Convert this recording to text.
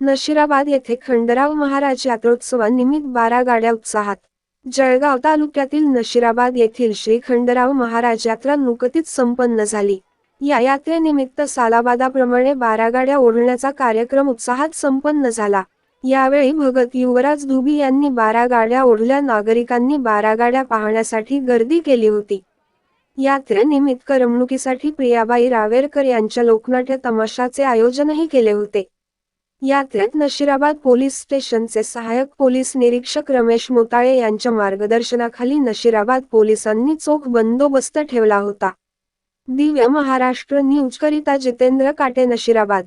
नशिराबाद येथे खंडराव महाराज यात्रोत्सवानिमित्त बारा गाड्या उत्साहात जळगाव तालुक्यातील नशिराबाद येथील श्री खंडराव महाराज यात्रा नुकतीच संपन्न झाली. या यात्रेनिमित्त सालाबादाप्रमाणे बारा गाड्या ओढण्याचा कार्यक्रम उत्साहात संपन्न झाला. यावेळी भगत युवराज धुबी यांनी बारा गाड्या ओढल्या नागरिकांनी बारा गाड्या पाहण्यासाठी गर्दी केली होती. यात्रेनिमित्त करमणुकीसाठी प्रियाबाई रावेरकर यांच्या लोकनाट्य तमाशाचे आयोजनही केले होते. यात्रेत नशिराबाद पोलीस स्टेशनचे सहाय्यक पोलीस निरीक्षक रमेश मोताळे यांच्या मार्गदर्शनाखाली नशिराबाद पोलिसांनी चोख बंदोबस्त ठेवला होता. दिव्य महाराष्ट्र न्यूज करिता जितेंद्र काटे नशिराबाद.